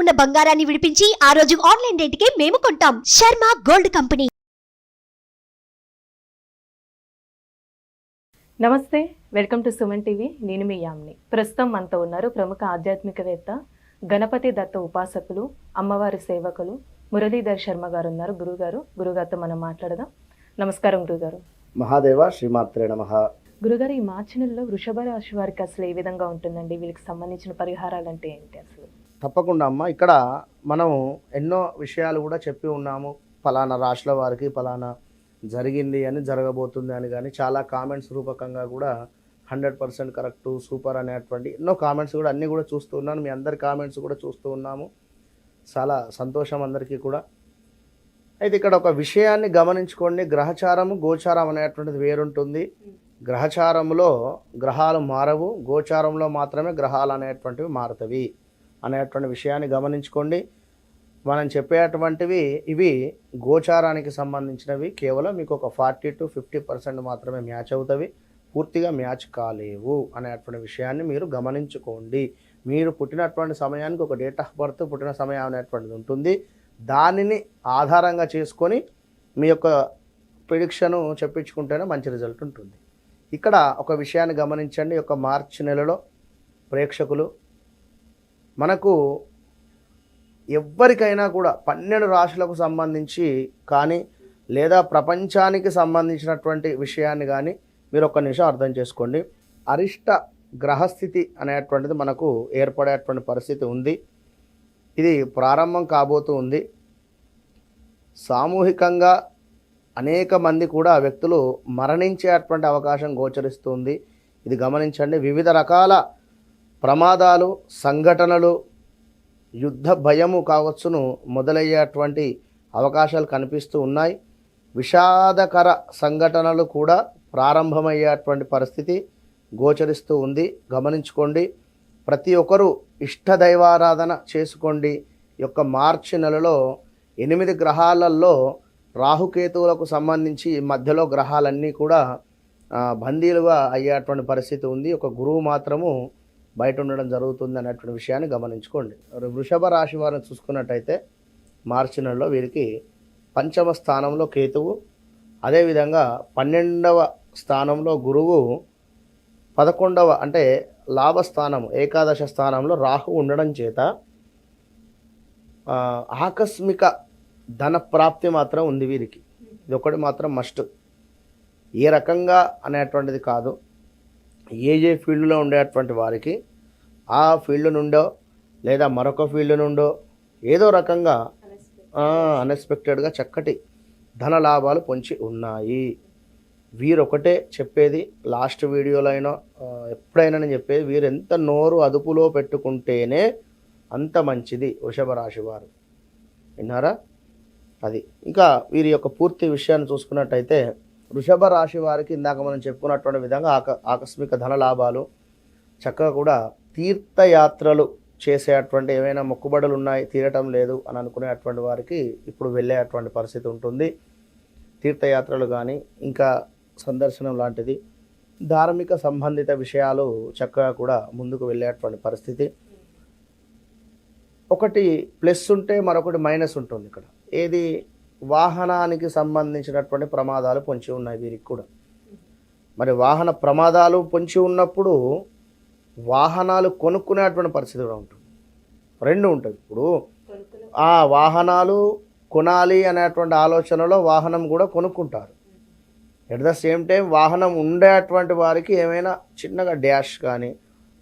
ఉన్న బంగారాన్ని విడిపించి ఆ రోజు ఆన్లైన్ రేటుకే మేము కొంటాం. Sharma gold company. నమస్తే వెల్కమ్ టు సుమన్ టీవీ. నేను మీ యామ్ని. ప్రస్తుతం మనతో ఉన్నారు ప్రముఖ ఆధ్యాత్మికవేత్త గణపతి దత్త ఉపాసకులు అమ్మవారి సేవకులు మురళీధర్ శర్మ గారు ఉన్నారు. గురుగారు గురుగారితో మనం మాట్లాడదాం. నమస్కారం గురుగారు. మహాదేవ శ్రీమాత్రే నమ. గురుగారు ఈ మార్చి నెలలో వృషభ రాశి వారికి అసలు ఏ విధంగా ఉంటుందండి? వీళ్ళకి సంబంధించిన పరిహారాలు అంటే ఏంటి అసలు? తప్పకుండా అమ్మ. ఇక్కడ మనం ఎన్నో విషయాలు కూడా చెప్పి ఉన్నాము. ఫలానా రాష్ట్ర వారికి ఫలానా జరిగింది అని జరగబోతుంది అని కానీ చాలా కామెంట్స్ రూపకంగా కూడా హండ్రెడ్ పర్సెంట్ కరెక్ట్ సూపర్ అనేటువంటి ఎన్నో కామెంట్స్ కూడా అన్నీ కూడా చూస్తూ ఉన్నాను. మీ అందరి కామెంట్స్ కూడా చూస్తూ ఉన్నాము. చాలా సంతోషం అందరికీ కూడా. అయితే ఇక్కడ ఒక విషయాన్ని గమనించుకోండి. గ్రహచారము గోచారం అనేటువంటిది వేరుంటుంది. గ్రహచారంలో గ్రహాలు మారవు. గోచారంలో మాత్రమే గ్రహాలు అనేటువంటివి మారుతవి. అనేటువంటి విషయాన్ని గమనించుకోండి. మనం చెప్పేటువంటివి ఇవి గోచారానికి సంబంధించినవి. కేవలం మీకు ఒక ఫార్టీ టు ఫిఫ్టీ పర్సెంట్ మాత్రమే మ్యాచ్ అవుతవి. పూర్తిగా మ్యాచ్ కాలేవు అనేటువంటి విషయాన్ని మీరు గమనించుకోండి. మీరు పుట్టినటువంటి సమయానికి ఒక డేట్ ఆఫ్ బర్త్ పుట్టిన సమయం అనేటువంటిది ఉంటుంది. దానిని ఆధారంగా చేసుకొని మీ యొక్క ప్రిడిక్షను చెప్పించుకుంటేనే మంచి రిజల్ట్ ఉంటుంది. ఇక్కడ ఒక విషయాన్ని గమనించండి. ఈ యొక్క మార్చి నెలలో ప్రేక్షకులు మనకు ఎవ్వరికైనా కూడా పన్నెండు రాశులకు సంబంధించి కానీ లేదా ప్రపంచానికి సంబంధించినటువంటి విషయాన్ని కానీ మీరు ఒక్క నిమిషం అర్థం చేసుకోండి. అరిష్ట గ్రహస్థితి అనేటువంటిది మనకు ఏర్పడేటువంటి పరిస్థితి ఉంది. ఇది ప్రారంభం కాబోతూ ఉంది. సామూహికంగా అనేక మంది కూడా వ్యక్తులు మరణించేటువంటి అవకాశం గోచరిస్తుంది ఇది గమనించండి. వివిధ రకాల ప్రమాదాలు సంఘటనలు యుద్ధ భయము కావచ్చును మొదలయ్యేటువంటి అవకాశాలు కనిపిస్తూ ఉన్నాయి. విషాదకర సంఘటనలు కూడా ప్రారంభమయ్యేటువంటి పరిస్థితి గోచరిస్తూ ఉంది. గమనించుకోండి ప్రతి ఒక్కరూ ఇష్ట దైవారాధన చేసుకోండి. యొక్క మార్చి నెలలో ఎనిమిది గ్రహాలలో రాహుకేతువులకు సంబంధించి మధ్యలో గ్రహాలన్నీ కూడా బందీలుగా అయ్యేటువంటి పరిస్థితి ఉంది. ఒక గురువు మాత్రము బయట ఉండడం జరుగుతుంది అనేటువంటి విషయాన్ని గమనించుకోండి. వృషభ రాశి వారిని చూసుకున్నట్టయితే మార్చి నెలలో వీరికి పంచమ స్థానంలో కేతువు అదేవిధంగా పన్నెండవ స్థానంలో గురువు పదకొండవ అంటే లాభస్థానం ఏకాదశ స్థానంలో రాహు ఉండడం చేత ఆకస్మిక ధన ప్రాప్తి మాత్రం ఉంది వీరికి. ఇది ఒకటి మాత్రం మస్ట్. ఏ రకంగా అనేటువంటిది కాదు. ఏ ఏ ఫీల్డ్లో ఉండేటువంటి వారికి ఆ ఫీల్డ్ నుండో లేదా మరొక ఫీల్డ్ నుండో ఏదో రకంగా అన్ఎక్స్పెక్టెడ్గా చక్కటి ధన లాభాలు పొంచి ఉన్నాయి. వీరొకటే చెప్పేది లాస్ట్ వీడియోలో అయినా ఎప్పుడైనా నేను చెప్పేది వీరు ఎంత నోరు అదుపులో పెట్టుకుంటేనే అంత మంచిది వృషభ రాశి వారు. విన్నారా? అది. ఇంకా వీరి యొక్క పూర్తి విషయాన్ని చూసుకున్నట్టయితే వృషభ రాశి వారికి ఇందాక మనం చెప్పుకున్నటువంటి విధంగా ఆక ఆకస్మిక ధన లాభాలు చక్కగా కూడా తీర్థయాత్రలు చేసేటువంటి ఏమైనా మొక్కుబడులు ఉన్నాయి తీరటం లేదు అని అనుకునేటువంటి వారికి ఇప్పుడు వెళ్ళేటువంటి పరిస్థితి ఉంటుంది. తీర్థయాత్రలు కానీ ఇంకా సందర్శనం లాంటిది ధార్మిక సంబంధిత విషయాలు చక్కగా కూడా ముందుకు వెళ్ళేటువంటి పరిస్థితి. ఒకటి ప్లస్ ఉంటే మరొకటి మైనస్ ఉంటుంది ఇక్కడ. ఏది వాహనానికి సంబంధించినటువంటి ప్రమాదాలు పొంచి ఉన్నాయి వీరికి కూడా. మరి వాహన ప్రమాదాలు పొంచి ఉన్నప్పుడు వాహనాలు కొనుక్కునేటువంటి పరిస్థితి కూడా ఉంటుంది. రెండు ఉంటుంది. ఇప్పుడు ఆ వాహనాలు కొనాలి అనేటువంటి ఆలోచనలో వాహనం కూడా కొనుక్కుంటారు. ఎట్ ద సేమ్ టైం వాహనం ఉండేటువంటి వారికి ఏమైనా చిన్నగా డ్యాష్ కానీ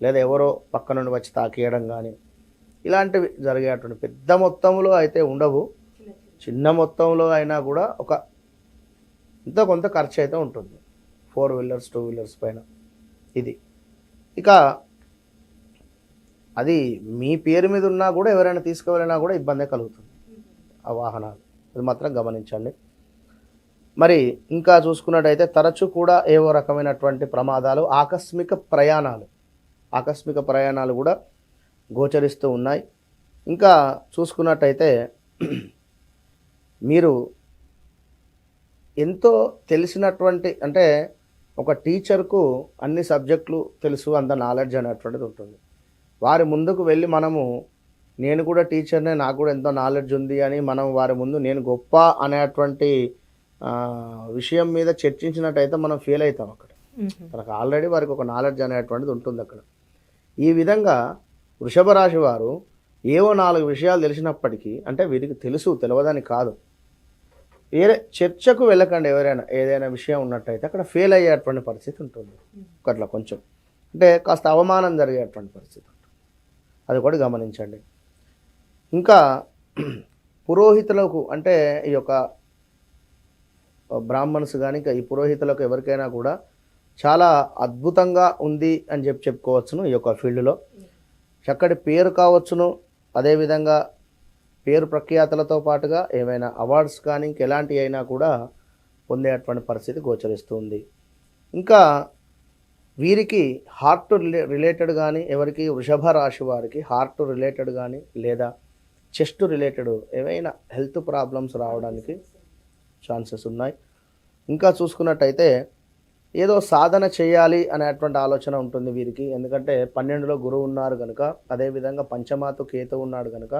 లేదా ఎవరో పక్క నుండి వచ్చి తాకేయడం కానీ ఇలాంటివి జరిగేటువంటి పెద్ద మొత్తంలో అయితే ఉండవు. చిన్న మొత్తంలో అయినా కూడా ఒక ఇంత కొంత ఖర్చు అయితే ఉంటుంది. ఫోర్ వీలర్స్ టూ వీలర్స్ పైన. ఇది. ఇక అది మీ పేరు మీద ఉన్నా కూడా ఎవరైనా తీసుకువెళ్ళినా కూడా ఇబ్బంది కలుగుతుంది. ఆ వాహనాలు. అది మాత్రం గమనించండి. మరి ఇంకా చూసుకున్నట్టయితే తరచూ కూడా ఏవో రకమైనటువంటి ప్రమాదాలు ఆకస్మిక ప్రయాణాలు. ఆకస్మిక ప్రయాణాలు కూడా గోచరిస్తూ ఉన్నాయి. ఇంకా చూసుకున్నట్టయితే మీరు ఎంతో తెలిసినటువంటి అంటే ఒక టీచర్కు అన్ని సబ్జెక్టులు తెలుసు అంత నాలెడ్జ్ అనేటువంటిది ఉంటుంది. వారి ముందుకు వెళ్ళి మనము నేను కూడా టీచర్నే నాకు కూడా ఎంతో నాలెడ్జ్ ఉంది అని మనం వారి ముందు నేను గొప్ప అనేటువంటి విషయం మీద చర్చించినట్టయితే మనం ఫెయిల్ అవుతాం అక్కడ. మనకు ఆల్రెడీ వారికి ఒక నాలెడ్జ్ అనేటువంటిది ఉంటుంది అక్కడ. ఈ విధంగా వృషభ రాశి వారు ఏవో నాలుగు విషయాలు తెలిసినప్పటికీ అంటే వీరికి తెలుసు తెలియదని కాదు. వేరే చర్చకు వెళ్ళకండి ఎవరైనా ఏదైనా విషయం ఉన్నట్టయితే అక్కడ ఫెయిల్ అయ్యేటువంటి పరిస్థితి ఉంటుంది. అట్లా కొంచెం. అంటే కాస్త అవమానం జరిగేటువంటి పరిస్థితి ఉంటుంది. అది కూడా గమనించండి. ఇంకా పురోహితులకు అంటే ఈ యొక్క బ్రాహ్మణ్స్ కానీ ఈ పురోహితులకు ఎవరికైనా కూడా చాలా అద్భుతంగా ఉంది అని చెప్పి చెప్పుకోవచ్చును ఈ యొక్క ఫీల్డ్లో. చక్కటి పేరు కావచ్చును. అదేవిధంగా పేరు ప్రఖ్యాతలతో పాటుగా ఏమైనా అవార్డ్స్ కానీ ఇంకెలాంటివి అయినా కూడా పొందేటువంటి పరిస్థితి గోచరిస్తుంది. ఇంకా వీరికి హార్ట్ రిలే రిలేటెడ్ కానీ ఎవరికి వృషభ రాశి వారికి హార్ట్ రిలేటెడ్ కానీ లేదా చెస్ట్ రిలేటెడ్ ఏవైనా హెల్త్ ప్రాబ్లమ్స్ రావడానికి ఛాన్సెస్ ఉన్నాయి. ఇంకా చూసుకున్నట్టయితే ఏదో సాధన చేయాలి అనేటువంటి ఆలోచన ఉంటుంది వీరికి. ఎందుకంటే పన్నెండులో గురువు ఉన్నారు కనుక అదేవిధంగా పంచమాతు కేతు ఉన్నాడు కనుక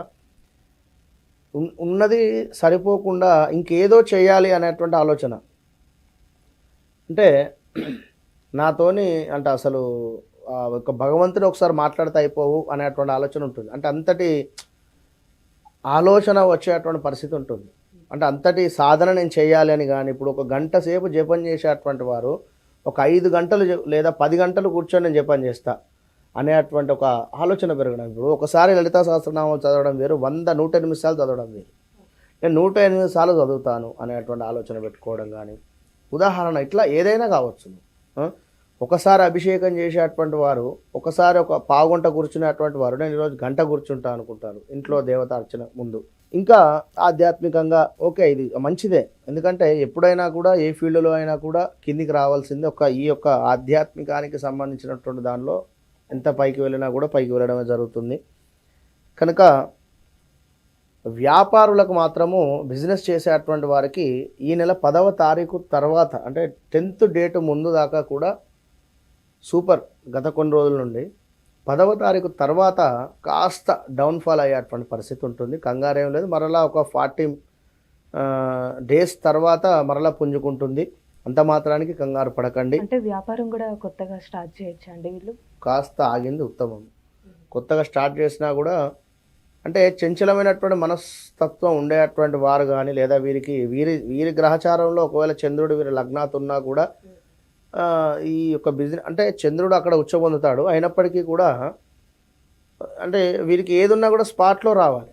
ఉన్నది సరిపోకుండా ఇంకేదో చేయాలి అనేటువంటి ఆలోచన. అంటే నాతోని అంటే అసలు ఒక భగవంతుడు ఒకసారి మాట్లాడితే అయిపోవు అనేటువంటి ఆలోచన ఉంటుంది. అంటే అంతటి ఆలోచన వచ్చేటువంటి పరిస్థితి ఉంటుంది. అంటే అంతటి సాధన నేను చేయాలి అని కానీ ఇప్పుడు ఒక గంట సేపు జపం చేసేటువంటి వారు ఒక ఐదు గంటలు లేదా పది గంటలు కూర్చొని నేను జపం చేస్తా. అనేటువంటి ఒక ఆలోచన పెరగడం ఇప్పుడు ఒకసారి లలితా సహస్రనామం చదవడం వేరు వంద నూట ఎనిమిది సార్లు చదవడం వేరు. నేను నూట ఎనిమిది సార్లు చదువుతాను అనేటువంటి ఆలోచన పెట్టుకోవడం కానీ ఉదాహరణ ఇట్లా ఏదైనా కావచ్చు. ఒకసారి అభిషేకం చేసేటువంటి వారు ఒకసారి ఒక పావుగంట కూర్చునేటువంటి వారు నేను ఈరోజు గంట కూర్చుంటా అనుకుంటారు ఇంట్లో దేవత అర్చన ముందు. ఇంకా ఆధ్యాత్మికంగా ఓకే ఇది మంచిదే. ఎందుకంటే ఎప్పుడైనా కూడా ఏ ఫీల్డ్లో అయినా కూడా కిందికి రావాల్సింది ఒక ఈ యొక్క ఆధ్యాత్మికానికి సంబంధించినటువంటి దానిలో ఎంత పైకి వెళ్ళినా కూడా పైకి వెళ్ళడమే జరుగుతుంది. కనుక వ్యాపారులకు మాత్రము బిజినెస్ చేసేటువంటి వారికి ఈ నెల పదవ తారీఖు తర్వాత అంటే టెన్త్ డేట్ ముందు దాకా కూడా సూపర్ గత కొన్ని రోజుల నుండి పదవ తారీఖు తర్వాత కాస్త డౌన్ఫాల్ అయ్యేటువంటి పరిస్థితి ఉంటుంది. కంగారేం లేదు. మరలా ఒక ఫార్టీ డేస్ తర్వాత మరలా పుంజుకుంటుంది. అంత మాత్రానికి కంగారు పడకండి. అంటే వ్యాపారం కూడా కొత్తగా స్టార్ట్ చేయొచ్చా అండి వీళ్ళు? కాస్త ఆగింది ఉత్తమం. కొత్తగా స్టార్ట్ చేసినా కూడా అంటే చంచలమైనటువంటి మనస్తత్వం ఉండేటువంటి వారు కానీ లేదా వీరికి వీరి వీరి గ్రహచారంలో ఒకవేళ చంద్రుడు వీరి లగ్నాత్ ఉన్నా కూడా ఈ యొక్క బిజినెస్ అంటే చంద్రుడు అక్కడ ఉచ్చ పొందుతాడు అయినప్పటికీ కూడా అంటే వీరికి ఏది ఉన్నా కూడా స్పాట్లో రావాలి.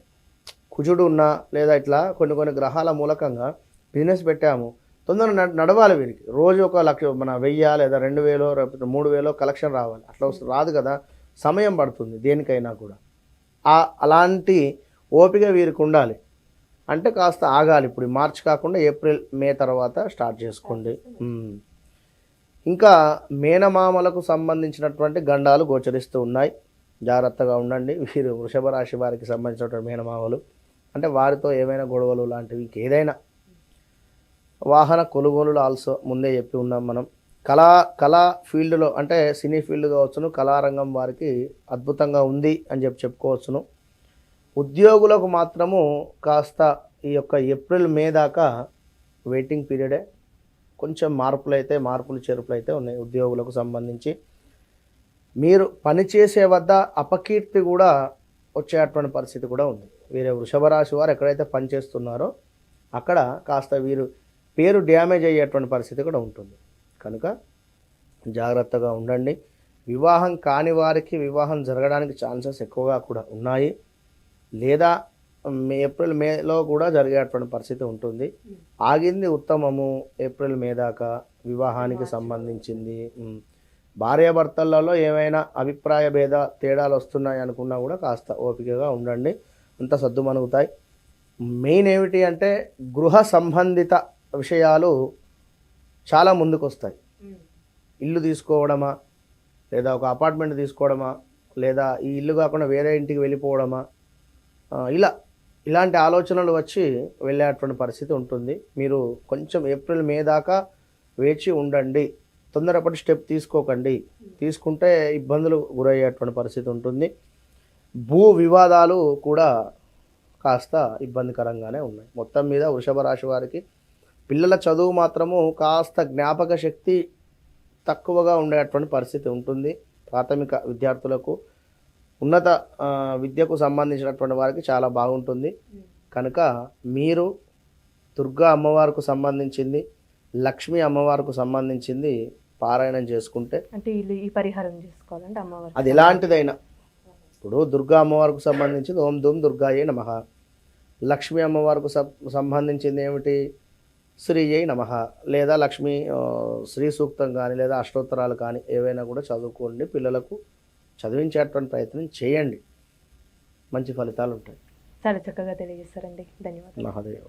కుజుడు ఉన్నా లేదా ఇట్లా కొన్ని కొన్ని గ్రహాల మూలకంగా బిజినెస్ పెట్టాము. తొందరగా నడ- నడవాలి వీరికి. రోజు ఒక లక్ష మన వెయ్యి లేదా రెండు వేలో లేకపోతే మూడు వేలో కలెక్షన్ రావాలి. అట్లా రాదు కదా. సమయం పడుతుంది దేనికైనా కూడా. ఆ అలాంటి ఓపిక వీరికి ఉండాలి. అంటే కాస్త ఆగాలి ఇప్పుడు. ఈ మార్చ్ కాకుండా ఏప్రిల్ మే తర్వాత స్టార్ట్ చేసుకోండి. ఇంకా మేనమామలకు సంబంధించినటువంటి గండాలు గోచరిస్తూ ఉన్నాయి. జాగ్రత్తగా ఉండండి. వీరు వృషభ రాశి వారికి సంబంధించినటువంటి మేనమామలు. అంటే వారితో ఏమైనా గొడవలు లాంటివి ఏదైనా వాహన కొనుగోలులు ఆల్సో ముందే చెప్పి ఉన్నాం మనం. కళా కళా ఫీల్డ్లో అంటే సినీ ఫీల్డ్ కావచ్చును కళారంగం వారికి అద్భుతంగా ఉంది అని చెప్పి చెప్పుకోవచ్చును. ఉద్యోగులకు మాత్రము కాస్త ఈ యొక్క ఏప్రిల్ మే దాకా వెయిటింగ్ పీరియడే కొంచెం మార్పులు అయితే మార్పులు చేర్పులు అయితే ఉన్నాయి ఉద్యోగులకు సంబంధించి. మీరు పనిచేసే వద్ద అపకీర్తి కూడా వచ్చేటువంటి పరిస్థితి కూడా ఉంది. వీరే వృషభ రాశి వారు ఎక్కడైతే పనిచేస్తున్నారో అక్కడ కాస్త వీరు పేరు డ్యామేజ్ అయ్యేటువంటి పరిస్థితి కూడా ఉంటుంది. కనుక జాగ్రత్తగా ఉండండి. వివాహం కాని వారికి వివాహం జరగడానికి ఛాన్సెస్ ఎక్కువగా కూడా ఉన్నాయి. లేదా మే ఏప్రిల్ మేలో కూడా జరిగేటువంటి పరిస్థితి ఉంటుంది. ఆగింది ఉత్తమము ఏప్రిల్ మే దాకా వివాహానికి సంబంధించింది. భార్యాభర్తలలో ఏమైనా అభిప్రాయ భేద తేడాలు వస్తున్నాయి అనుకున్నా కూడా కాస్త ఓపికగా ఉండండి. అంత సర్దుమణుగుతాయి మెయిన్ ఏమిటి అంటే గృహ సంబంధిత విషయాలు చాలా ముందుకు వస్తాయి ఇల్లు తీసుకోవడమా? లేదా ఒక అపార్ట్మెంట్ తీసుకోవడమా? లేదా ఈ ఇల్లు కాకుండా వేరే ఇంటికి వెళ్ళిపోవడమా? ఇలా ఇలాంటి ఆలోచనలు వచ్చి వెళ్ళేటువంటి పరిస్థితి ఉంటుంది. మీరు కొంచెం ఏప్రిల్ మే దాకా వేచి ఉండండి. తొందరపడి స్టెప్ తీసుకోకండి. తీసుకుంటే ఇబ్బందులు గురయ్యేటువంటి పరిస్థితి ఉంటుంది. భూ వివాదాలు కూడా కాస్త ఇబ్బందికరంగానే ఉన్నాయి. మొత్తం మీద వృషభ రాశి వారికి పిల్లల చదువు మాత్రము కాస్త జ్ఞాపక శక్తి తక్కువగా ఉండేటువంటి పరిస్థితి ఉంటుంది. ప్రాథమిక విద్యార్థులకు ఉన్నత విద్యకు సంబంధించినటువంటి వారికి చాలా బాగుంటుంది. కనుక మీరు దుర్గా అమ్మవారికి సంబంధించింది లక్ష్మీ అమ్మవారికి సంబంధించింది పారాయణం చేసుకుంటే అంటే ఈ పరిహారం చేసుకోవాలంటే అమ్మవారు అది ఎలాంటిదైనా. ఇప్పుడు దుర్గా అమ్మవారికి సంబంధించింది ఓం దుమ్ దుర్గాయే నమ. లక్ష్మీ అమ్మవారికి సంబంధించింది ఏమిటి? శ్రీయై నమ. లేదా లక్ష్మీ శ్రీ సూక్తం కానీ లేదా అష్టోత్తరాలు కానీ ఏవైనా కూడా చదువుకోండి. పిల్లలకు చదివించేటువంటి ప్రయత్నం చేయండి. మంచి ఫలితాలు ఉంటాయి చాలా చక్కగా తెలియజేస్తారండి ధన్యవాదాలు. మహాదేవ.